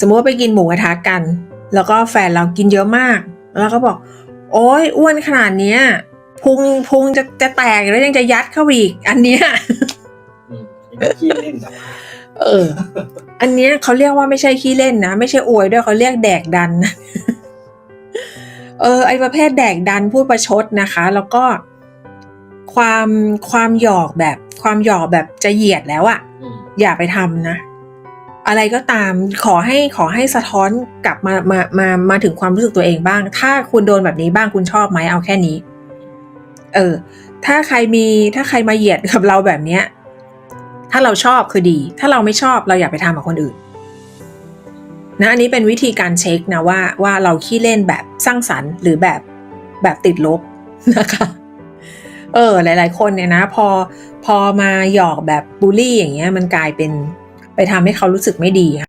สมมติว่าไปกินหมูกระทะกัน แล้วก็แฟนเรากินเยอะมาก แล้วก็บอก โอ้ยอ้วนขนาดเนี้ยพุงพุงจะจะแตกแล้วยังจะยัดเข้าไปอีก อันเนี้ยอืมนี่ก็ขี้เล่นกับเออ อันเนี้ยเขาเรียกว่าไม่ใช่ขี้เล่นนะ ไม่ใช่อวยด้วยเขาเรียกแดกดันนะเออ ไอประเภทแดกดันพูดประชดนะคะ แล้วก็ความความหยอกแบบ ความหยอกแบบจะเหยียดแล้วอะอืมอย่าไปทำนะ อะไรก็ตามขอให้ขอให้สะท้อนกลับมามามามาถึงความรู้สึกตัวเองบ้าง ถ้าคุณโดนแบบนี้บ้างคุณชอบไหมเอาแค่นี้ เออ ถ้าใครมีถ้าใครมาเหยียดกับเราแบบเนี้ย ถ้าเราชอบคือดี ถ้าเราไม่ชอบเราอย่าไปทำกับคนอื่นนะอันนี้เป็นวิธีการเช็คนะว่าว่าเราขี้เล่นแบบสร้างสรรค์ หรือแบบแบบติดลบนะคะเออหลาย ๆ คนเนี่ยนะ พอพอมาหยอกแบบบูลลี่อย่างเงี้ยมันกลายเป็น ไปทำให้เขารู้สึกไม่ดีค่ะ